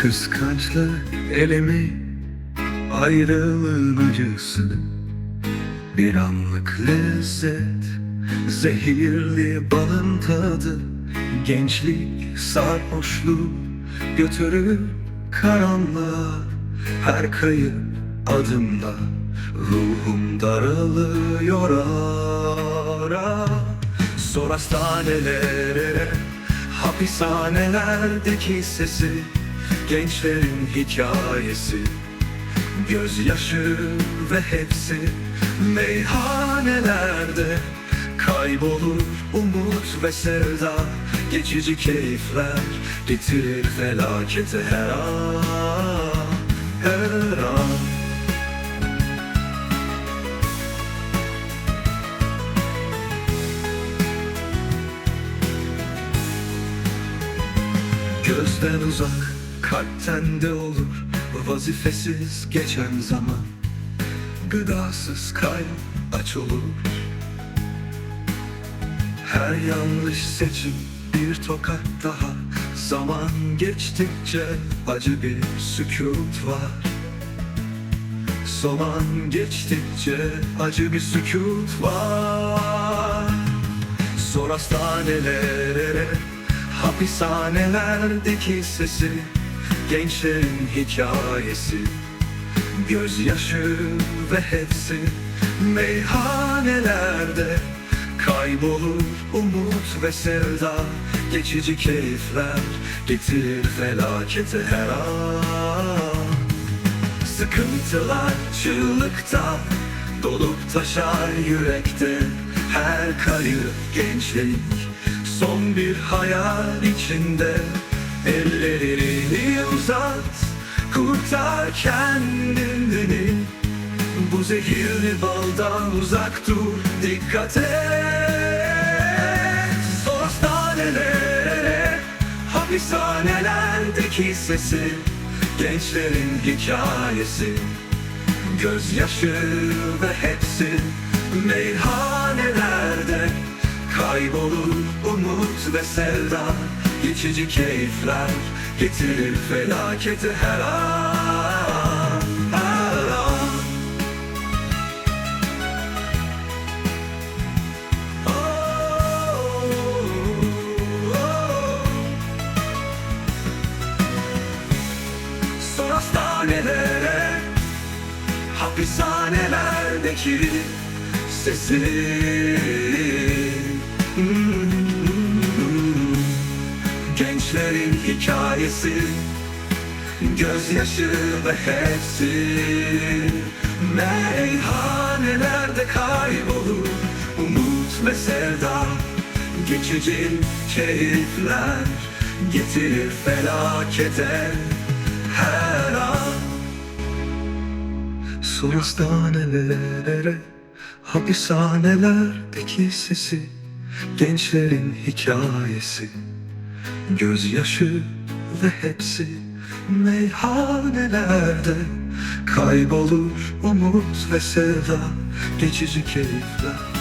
Kıskançlık elimi ayrılığın acısı. Bir anlık lezzet Zehirli balın tadı. Gençlik sarhoşluğu Götürür karanlığa. Her kayıp adımda Ruhum daralıyor ara. Sor hastanelere Hapishanelerdeki sesi Gençlerin hikayesi Gözyaşı ve hepsi Meyhanelerde. Kaybolur umut ve sevda Geçici keyifler Getirir felaketi her an Her an. Gözden uzak, kalpten de olur Vazifesiz geçen zaman. Gıdasız kalp aç olur. Her yanlış seçim bir tokat daha. Zaman geçtikçe acı bir sükut var. Zaman geçtikçe acı bir sükut var. Sor hastanelere Hapishanelerdeki sesi Gençlerin hikayesi Gözyaşı ve hepsi Meyhanelerde. Kaybolur umut ve sevda Geçici keyifler Getirir felaketi her an. Sıkıntılar çığlıkta Dolup taşar yürekte. Her kayıp gençlik Son bir hayal içinde Ellerini uzat Kurtar kendini. Bu zehirli baldan uzak dur Dikkat et. Sor hastanelere Hapishanelerdeki sesi. Gençlerin hikayesi Gözyaşı ve hepsi. Meyhanelerde Kaybolur umut ve sevda Geçici keyifler Getirir felaketi her an Her an Oh, oh. Sor hastanelere Hapishanelerdeki sesi hikayesi Gözyaşı ve hepsi. Meyhanelerde kaybolur Umut ve sevda Geçici keyifler Getirir felakete her an. Sor hastanelere Hapishanelerdeki sesi Gençlerin hikayesi Gözyaşı ve hepsi Meyhanelerde. Kaybolur umut ve sevda Geçici keyifler